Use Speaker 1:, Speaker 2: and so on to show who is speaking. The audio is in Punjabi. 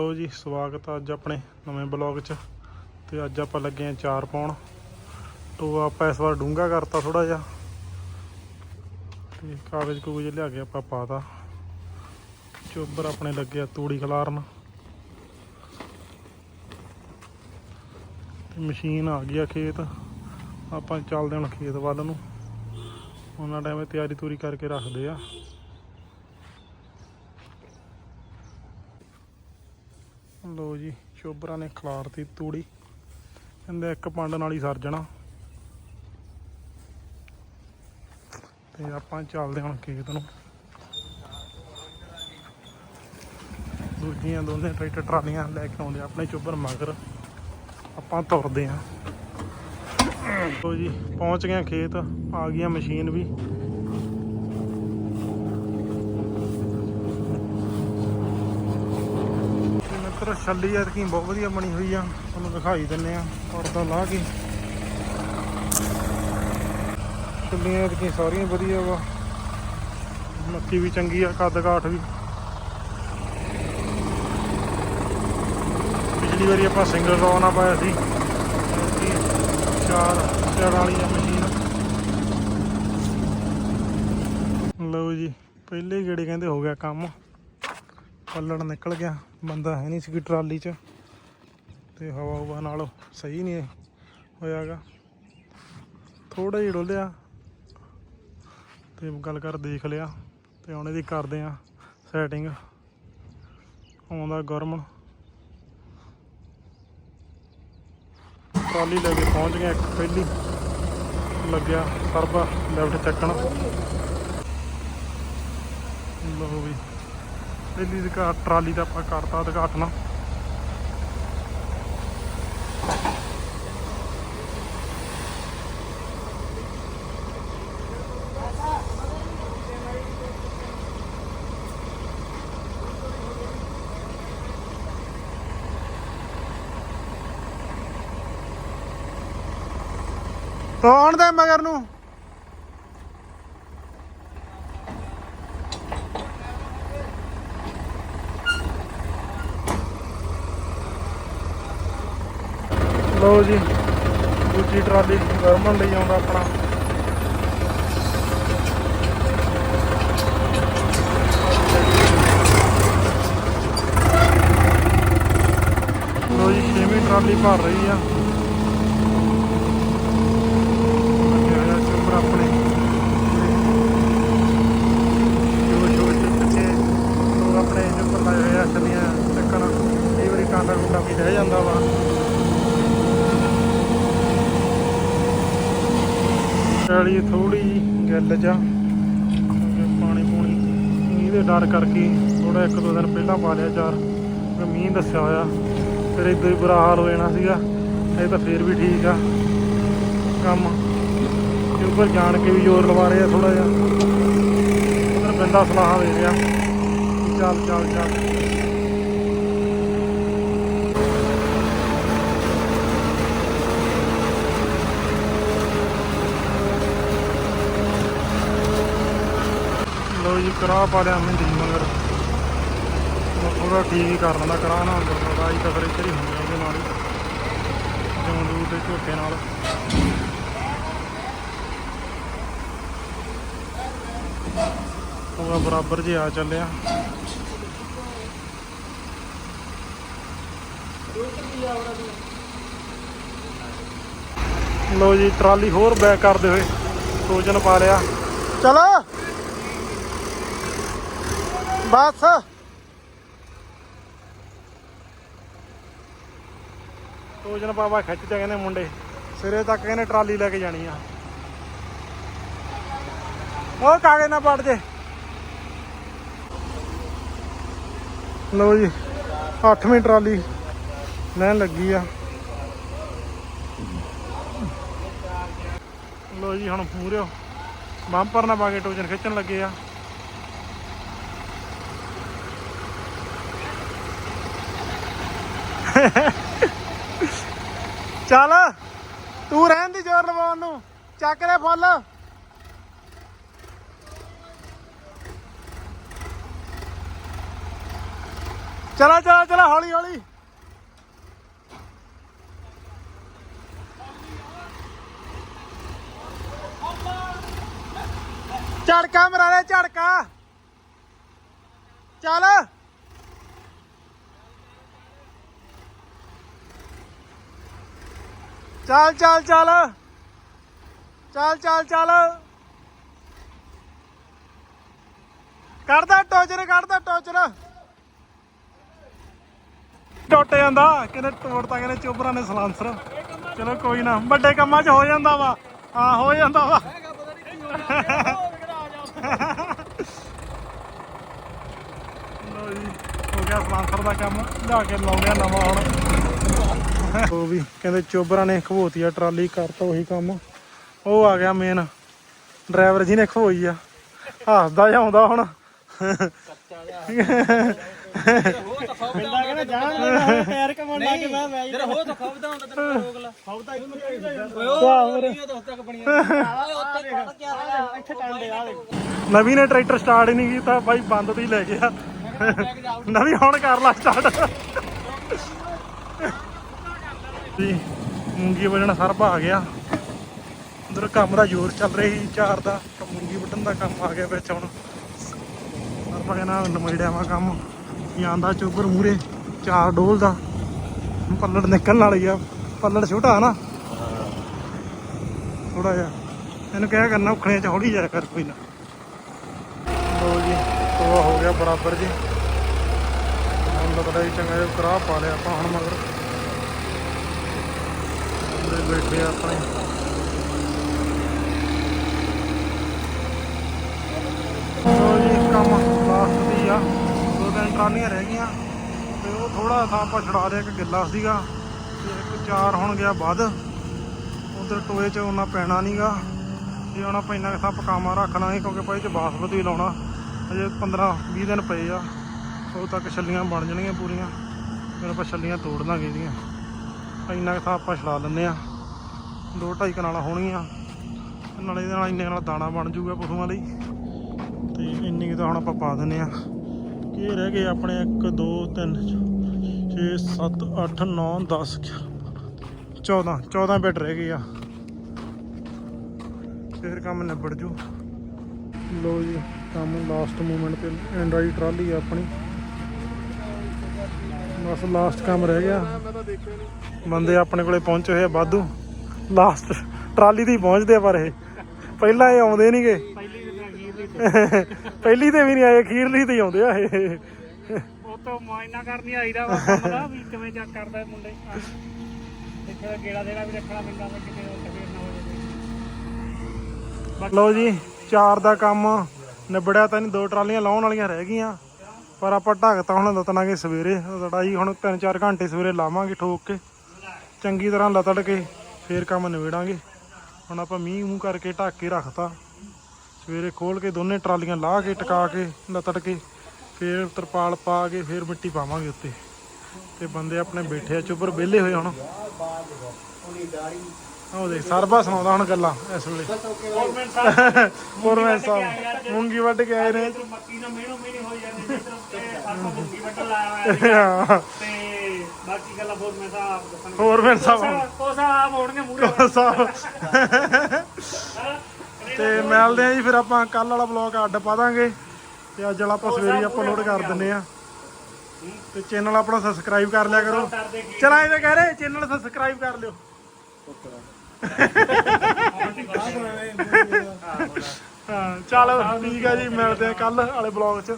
Speaker 1: ਲੋ ਜੀ, ਸਵਾਗਤ ਆ ਅੱਜ ਆਪਣੇ ਨਵੇਂ ਬਲੌਗ 'ਚ। ਤੇ ਅੱਜ ਆਪਾਂ ਲੱਗੇ ਆ ਚਾਰ ਪਾਉਣ ਟੋਆ ਆਪਾਂ ਇਸ ਵਾਰ ਡੂੰਘਾ ਕਰਤਾ ਥੋੜਾ ਜਿਹਾ। ਤੇ ਕਾਗਜ਼ ਕੂਗਜ਼ ਲਿਆ ਕੇ ਆਪਾਂ ਪਾਤਾ। ਚੋਬਰ ਆਪਣੇ ਲੱਗੇ ਆ ਤੂੜੀ ਖਲਾਰਨ। ਤੇ ਮਸ਼ੀਨ ਆ ਗਈ ਆ ਖੇਤ। ਆਪਾਂ ਚੱਲਦੇ ਹੁਣ ਖੇਤ ਵੱਲ ਨੂੰ। ਉਹਨਾਂ ਟਾਈਮ ਤਿਆਰੀ ਤੂਰੀ ਕਰਕੇ ਰੱਖਦੇ ਆ। ਲੋ ਜੀ ਚੋਬਰਾਂ ਨੇ ਖਲਾਰਤੀ ਤੂੜੀ। ਕਹਿੰਦੇ ਇੱਕ ਪੰਡ ਨਾਲ ਹੀ ਸਰ ਜਾਣਾ। ਤੇ ਆਪਾਂ ਚੱਲਦੇ ਹੁਣ ਖੇਤ ਨੂੰ। ਦੂਜੀਆਂ ਦੋਨੇ ਟਰੈਕਟਰ ਟਰਾਲੀਆਂ ਲੈ ਕੇ ਆਉਂਦੇ ਆਪਣੇ ਚੋਬਰ ਮਗਰ। ਆਪਾਂ ਤੁਰਦੇ ਹਾਂ ਲੋ ਜੀ, ਪਹੁੰਚ ਗਏ ਖੇਤ, ਆ ਗਈਆਂ ਮਸ਼ੀਨ ਵੀ ਤੇ ਮਿੱਤਰੋ ਛੱਲੀ ਐਤਕੀ ਬਹੁਤ ਵਧੀਆ ਬਣੀ ਹੋਈ ਆ। ਤੁਹਾਨੂੰ ਦਿਖਾਈ ਦਿੰਨੇ ਆ ਪਰਦਾ ਲਾ ਕੇ। ਛੱਲੀਆਂ ਐਤਕੀ ਸਾਰੀਆਂ ਵਧੀਆ ਵਾ। ਮੱਕੀ ਵੀ ਚੰਗੀ ਆ, ਕੱਦ ਕਾਠ ਵੀ। ਪਿਛਲੀ ਵਾਰੀ ਆਪਾਂ ਸਿੰਗਲ ਰੋ ਨਾ ਪਾਇਆ ਸੀ। ਚਾਰ ਚਾਰ ਵਾਲੀ ਆ ਮਸ਼ੀਨ। ਲਓ ਜੀ, ਪਹਿਲੇ ਗੇੜੇ ਕਹਿੰਦੇ ਹੋ ਗਿਆ ਕੰਮ। ਪੱਲੜ ਨਿਕਲ ਗਿਆ। ਬੰਦਾ ਹੈ ਨਹੀਂ ਸੀ ਟਰਾਲੀ 'ਚ। ਤੇ ਹਵਾ ਹਵਾ ਨਾਲ ਸਹੀ ਨਹੀਂ ਹੋਇਆਗਾ। ਥੋੜਾ ਜਿਹਾ ਡੋਲਿਆ। ਤੇ ਗੱਲ ਕਰ ਦੇਖ ਲਿਆ। ਤੇ ਹੁਣ ਇਹਦੀ ਕਰਦੇ ਆ ਸੈਟਿੰਗ ਆਉਂਦਾ ਗਰਮ। ਟਰਾਲੀ ਲੈ ਕੇ ਪਹੁੰਚ ਗਿਆ ਇੱਕ ਪਹਿਲੀ। ਲੱਗਿਆ ਸਰਬਾ ਲੈਫਟ ਚੱਕਣ। ਲਓ ਵੀ। ਪਹਿਲੀ ਦੁਕਾ ਟਰਾਲੀ ਦਾ ਆਪਾਂ ਕਰਤਾ ਉਦਘਾਟਨ। ਕੌਣ ਦੇ ਮਗਰ ਨੂੰ। ਲਓ ਜੀ, ਦੂਜੀ ਟਰਾਲੀ ਗਰਮਨ ਲਈ ਆਉਂਦਾ ਆਪਣਾ। ਲਓ ਜੀ, ਛੇਵੀਂ ਟਰਾਲੀ ਭਰ ਰਹੀ ਆ ਅੱਗੇ ਆਇਆ ਚੁੱਪਰ ਆਪਣੇ ਜੋ ਜੋ ਪਿੱਛੇ ਲੋਕ ਆਪਣੇ ਚੁੱਪਰ ਲਾਏ ਹੋਏ ਆ ਛੱਲੀਆਂ ਚੱਕਣ ਕਈ ਵਾਰੀ ਕਾਂਡਾ ਕੁੰਡਾ ਵੀ ਰਹਿ ਜਾਂਦਾ ਵਾ ਪੈਲੀ ਥੋੜੀ ਗਿੱਲ ਜਾ। ਪਾਣੀ ਪੂਣੀ ਮੀਂਹ ਦੇ ਡਰ ਕਰਕੇ ਥੋੜਾ ਇੱਕ ਦੋ ਦਿਨ ਪਹਿਲਾਂ ਪਾ ਲਿਆ ਚਾਰ। ਮੀਂਹ ਦੱਸਿਆ ਹੋਇਆ। ਫਿਰ ਇਦਾਂ ਹੀ ਬੁਰਾ ਹਾਲ ਹੋ ਜਾਣਾ ਸੀਗਾ। ਇਹ ਤਾਂ ਫੇਰ ਵੀ ਠੀਕ ਆ। ਕੰਮ। ਤੇ ਉੱਪਰ ਜਾਣ ਕੇ ਵੀ ਜ਼ੋਰ ਲਵਾ ਰਹੇ ਆ ਥੋੜਾ ਜਿਹਾ। ਉਧਰ ਬੰਦਾ ਸਲਾਹ ਦੇ ਰਿਹਾ। ਚੱਲ ਚੱਲ ਚੱਲ। ਲੋ ਕਰਾ ਪਾ ਲਿਆ ਮਹਿੰਦੀ ਮਗਰ। ਮੈਂ ਠੀਕ ਹੀ ਕਰ ਲੈਂਦਾ ਕਰਾ ਨਾ ਲੜਾਈ ਤਾਂ ਫਿਰ ਇੱਧਰ ਹੀ ਹੁੰਦੀ ਆ ਉਹਦੇ ਨਾਲ ਹੀ। ਦੂਰ ਦੇ ਝੋਟੇ ਨਾਲ। ਪੂਰਾ ਬਰਾਬਰ ਜੇ ਆ ਚੱਲਿਆ। ਲੋ ਜੀ, ਟਰਾਲੀ ਹੋਰ ਬੈਕ ਕਰਦੇ ਹੋਏ ਸੋਚਣ ਪਾ ਲਿਆ। ਚਲੋ। ਬਸ। ਟੋਜਨ ਪਾਵਾ ਖਿੱਚ ਤੇ ਕਹਿੰਦੇ ਮੁੰਡੇ। ਸਿਰੇ ਤੱਕ ਕਹਿੰਦੇ ਟਰਾਲੀ ਲੈ ਕੇ ਜਾਣੀ ਆ। ਉਹ ਕਾਗੇ ਨਾ ਪੜ ਜੇ। ਲਓ ਜੀ 8ਵੀਂ ਟਰਾਲੀ ਲੈਣ ਲੱਗੀ ਆ। ਲੋ ਜੀ, ਹੁਣ ਪੂਰਿਓ ਬੰਪਰ ਨਾ ਪਾ ਕੇ ਟੋਜਨ ਖਿੱਚਣ ਲੱਗੇ ਆ। ਚੱਲ, ਤੂੰ ਰਹਿਣ ਦੀ ਜ਼ੋਰ ਲਵਾਉਣ ਨੂੰ। ਚੱਕ ਲੈ ਫੁੱਲ। ਚਲਾ ਚਲਾ ਚਲਾ, ਹੌਲੀ ਹੌਲੀ। ਝੜਕਾ ਮਰਾ ਲੈ, ਝੜਕਾ। ਚੱਲ। ਚੱਲ ਚੱਲ ਚੱਲ। ਚੱਲ ਚੱਲ ਚੱਲ। ਕੱਢਦਾ ਟੋਚਰ ਕੱਢਦਾ ਟੋਚਰ। ਟੁੱਟ ਜਾਂਦਾ। ਕਿਨੇ ਤੋੜਤਾ ਕਹਿੰਦੇ ਚੋਬਰਾਂ ਨੇ ਸਲਾਂਸਰ। ਚਲੋ ਕੋਈ ਨਾ, ਵੱਡੇ ਕੰਮਾਂ 'ਚ ਹੋ ਜਾਂਦਾ ਵਾ। ਹਾਂ, ਹੋ ਜਾਂਦਾ ਵਾ। ਲੋ ਜੀ, ਹੋ ਗਿਆ ਸਲਾਂਸਰ ਦਾ ਕੰਮ। ਲਿਆ ਕੇ ਲਾਉਂਦੇ ਆ ਨਵਾਂ ਹੁਣ। ਉਹ ਵੀ ਕਹਿੰਦੇ ਚੋਬਰਾਂ ਨੇ ਖਵੋਤੀ ਆ, ਟਰਾਲੀ ਕਰਤਾ ਉਹੀ ਕੰਮ। ਉਹ ਆ ਗਿਆ ਮੇਨ ਡਰਾਈਵਰ ਜੀ ਨੇ ਖਵੋਈ ਆ। ਹੱਸਦਾ ਜਾਉਂਦਾ ਹੁਣ।
Speaker 2: ਬੰਦਾ ਕਹਿੰਦਾ ਜਾਣ ਪੈਰ ਕਮਾਉਣ ਲੱਗ ਪਿਆ ਮੈਂ ਜਰਾ ਹੋ ਤਾਂ ਖਵਦਾ ਹੁੰਦਾ ਤੈਨੂੰ ਰੋਕ ਲਾ ਖਵਦਾ ਓਏ ਓਏ ਤਾਂ ਉਸ ਤੱਕ ਬਣੀਆਂ ਆਹ ਉੱਤੇ ਕੱਢ ਕੇ ਆ ਇੱਥੇ ਟਾਂਡੇ ਆ
Speaker 1: ਨਵੀਂ ਨੇ ਟਰੈਕਟਰ ਸਟਾਰਟ ਹੀ ਨਹੀਂ ਕੀਤਾ, ਬਾਈ ਬੰਦ ਤੇ ਹੀ ਲੈ ਗਿਆ। ਨਵੀਂ ਹੁਣ ਕਰ ਲਾ ਸਟਾਰਟ ਜੀ ਮੂੰਗੀ ਵੱਢਣ ਸਰਬ ਆ ਗਿਆ। ਉਧਰ ਕੰਮ ਦਾ ਜ਼ੋਰ ਚੱਲ ਰਹੀ ਚਾਰ ਦਾ ਮੂੰਗੀ ਵੱਢਣ ਦਾ ਕੰਮ ਆ ਗਿਆ ਵਿੱਚ ਹੁਣ। ਸਰਬਾ ਕਹਿੰਦਾ ਨਮੜਿਆ ਵਾ ਕੰਮ। ਜਾਂਦਾ ਚੋਬਰ ਮੂਰੇ, ਚਾਰ ਡੋਲ ਦਾ। ਪੱਲੜ ਨਿਕਲਣ ਵਾਲੀ ਆ, ਪੱਲੜ ਛੋਟਾ ਨਾ। ਥੋੜਾ ਜਿਹਾ। ਇਹਨੂੰ ਕਹਿਆ ਕਰਨਾ ਉਖਣੇ ਚ ਹੌਲੀ ਜਾਇਆ ਕਰ ਕੋਈ ਨਾ। ਲੋ ਜੀ, ਤੋਆ ਹੋ ਗਿਆ ਬਰਾਬਰ ਜੀ। ਹੁਣ ਲੱਗਦਾ ਜੀ ਚੰਗਾ ਜਿਹਾ ਕਰਾਹ ਪਾ ਲਿਆ ਆਪਾਂ ਹੁਣ ਮਗਰ। ਉਹਦੇ ਬੈਠੇ ਆ ਆਪਣੇ। ਲੋ ਜੀ ਕੰਮ ਲਾਸਟ ਦੀ ਆ। ਦੋ ਤਿੰਨ ਟਰਾਲੀਆਂ ਰਹਿ ਗਈਆਂ ਤੇ ਉਹ ਥੋੜਾ ਥਾਂ ਆਪਾਂ ਛੜਾ ਲਿਆ ਇੱਕ ਗਿੱਲਾ ਸੀਗਾ ਤੇ ਇੱਕ ਚਾਰ ਹੁਣ ਗਿਆ ਵੱਧ। ਉਧਰ ਟੋਏ 'ਚ ਉਹਨਾਂ ਪੈਣਾ ਨਹੀਂਗਾ ਜੇ ਹੁਣ ਆਪਾਂ ਇੰਨਾ ਕੁ ਥਾਂ ਰੱਖਣਾ ਰੱਖ ਕਿਉਂਕਿ ਭਾਈ 'ਚ ਬਾਸਮਤੀ ਲਾਉਣਾ। ਅਜੇ 15 20 ਦਿਨ ਪਏ ਆ। ਉਦੋਂ ਤੱਕ ਛੱਲੀਆਂ ਬਣ ਜਾਣਗੀਆਂ ਪੂਰੀਆਂ। ਫਿਰ ਆਪਾਂ ਛੱਲੀਆਂ ਤੋੜ ਲਾਂਗੇ ਇਹਦੀਆਂ। ਇੰਨਾ ਕੁ ਥਾਂ ਆਪਾਂ ਛੜਾ ਲੈਂਦੇ ਆ ਦੋ ਢਾਈ ਕਨਾਲਾਂ ਹੋਣਗੀਆਂ। ਨਾਲੇ ਇਹਦੇ ਨਾਲ ਇੰਨੇ ਨਾਲ ਦਾਣਾ ਬਣ ਜੂਗਾ ਪਸ਼ੂਆਂ ਲਈ। ਤੇ ਇੰਨੀ ਕੁ ਤਾਂ ਹੁਣ ਆਪਾਂ ਪਾ ਦਿੰਦੇ ਆ ਕੀ ਰਹਿ ਗਏ ਆਪਣੇ 1 2 3 6 7 8 9 10 14 14 ਬੈਡ ਰਹਿ ਗਏ ਆ। ਫਿਰ ਕੰਮ ਨਿਬੜ ਜੂ। ਲੋ ਜੀ, ਕੰਮ ਲਾਸਟ ਮੂਮੈਂਟ ਤੇ ਐਂਡ ਟਰਾਲੀ ਆ ਆਪਣੀ। ਬਸ ਲਾਸਟ ਕੰਮ ਰਹਿ ਗਿਆ। ਬੰਦੇ ਆਪਣੇ ਕੋਲੇ ਪਹੁੰਚੇ ਹੋਏ ਆ ਵਾਧੂ। ਲਾਸਟ ਟਰਾਲੀ ਤੇ ਹੀ ਪਹੁੰਚਦੇ ਆ ਪਰ ਇਹ। ਪਹਿਲਾਂ ਇਹ ਆਉਂਦੇ ਨਹੀਂਗੇ।
Speaker 2: ਪਹਿਲੀ ਤੇ
Speaker 1: ਵੀ ਨਹੀਂ ਆਏ ਅਖੀਰਲੀ ਤੇ ਹੀ ਆਉਂਦੇ ਆ ਇਹ।
Speaker 2: ਉਹ ਤੋਂ ਮੁਆਇਨਾ ਕਰਨੀ ਆਈਦਾ ਵਾ ਕੰਮ ਦਾ ਵੀ ਕਿਵੇਂ ਚੱਕ ਕਰਦਾ ਇਹ ਮੁੰਡੇ। ਤੇ ਫਿਰ ਗੇੜਾ ਦੇਣਾ ਵੀ ਰੱਖਣਾ ਪੈਂਦਾ ਵਾ ਕਿਤੇ ਉੱਠ ਫੇਰ ਨਾ ਹੋ ਜਾਵੇ
Speaker 1: ਲਓ ਜੀ ਚਾਰ ਦਾ ਕੰਮ। ਨਿਬੜਿਆ ਤਾਂ ਨਹੀਂ ਦੋ ਟਰਾਲੀਆਂ ਲਾਉਣ ਵਾਲੀਆਂ ਰਹਿ ਗਈਆਂ। ਪਰ ਆਪਾਂ ਢੱਕਤਾ ਹੁਣ ਲਤਣਾਗੇ ਸਵੇਰੇ, ਲੜਾਈ ਹੁਣ 3-4 ਘੰਟੇ ਸਵੇਰੇ ਲਾਵਾਂਗੇ ਠੋਕ ਕੇ। ਚੰਗੀ ਤਰ੍ਹਾਂ ਲਤੜ ਕੇ ਫੇਰ ਕੰਮ ਨਿਬੇੜਾਂਗੇ। ਹੁਣ ਆਪਾਂ ਮੀਂਹ ਮੂੰਹ ਕਰਕੇ ਢੱਕ ਕੇ ਰੱਖਤਾ। ਸਵੇਰੇ ਖੋਲ ਕੇ ਦੋਨੇ ਟਰਾਲੀਆਂ ਲਾਹ ਕੇ, ਟਿਕਾ ਕੇ, ਲਤੜ ਕੇ, ਫੇਰ ਤਰਪਾਲ ਪਾ ਕੇ, ਫੇਰ ਮਿੱਟੀ ਪਾਵਾਂਗੇ ਉੱਤੇ। ਤੇ ਬੰਦੇ ਆਪਣੇ ਬੈਠੇ ਆ ਚੁੱਪਰ ਵਿਹਲੇ ਹੋਏ ਹੁਣ। ਉਹ ਦੇਖ ਸਰਬਾ ਸੁਣਾਉਂਦਾ ਹੁਣ ਗੱਲਾਂ ਇਸ ਵੇਲੇ। ਫੋਰਮੈਨ ਸਾਹਿਬ ਮੂੰਗੀ ਵੱਢ ਕੇ ਆਏ ਨੇ।
Speaker 2: ਇਧਰ ਮੱਕੀ ਨਾਲ ਮੇਣੋ ਮੇਣੀ ਹੋਈ ਜਾਂਦੀ ਜਿੱਧਰ ਤੇ ਸਰਪਾ ਮੁੰਗੀ ਵੱਟਣ ਲਾਇਆ ਹੋਇਆ
Speaker 1: ਹਾਂ,
Speaker 2: ਤੇ ਬਾਕੀ ਗੱਲਾਂ ਬਹੁਤ ਮੈਂ ਤਾਂ ਆਪ ਦੱਸਣਗੇ
Speaker 1: ਫੋਰਮੈਨ ਸਾਹਿਬ।
Speaker 2: ਕੋਸਾ ਆਪ ਹੋਣਗੇ ਮੂਰੇ
Speaker 1: ਸਾਹਿਬ। ਤੇ ਮਿਲਦੇ ਆ ਜੀ ਫਿਰ ਆਪਾਂ ਕੱਲ ਵਾਲਾ ਬਲੌਗ ਅੱਡ ਪਾ ਦਾਂਗੇ। ਤੇ ਅੱਜ ਵਾਲਾ ਆਪਾਂ ਸਵੇਰੇ ਅਪਲੋਡ ਕਰ ਦਿੰਨੇ ਆ? ਤੇ ਚੈਨਲ ਆਪਣਾ ਸਬਸਕ੍ਰਾਈਬ ਕਰ ਲਿਆ ਕਰੋ। ਚਲ ਇਹ ਕਹਿ ਰਹੇ ਚੈਨਲ ਸਬਸਕ੍ਰਾਈਬ ਕਰ ਲਿਓ। ਹਾਂ ਚਲ ਠੀਕ ਆ ਜੀ ਮਿਲਦੇ ਆ ਕੱਲ ਵਾਲੇ ਬਲੌਗ 'ਚ।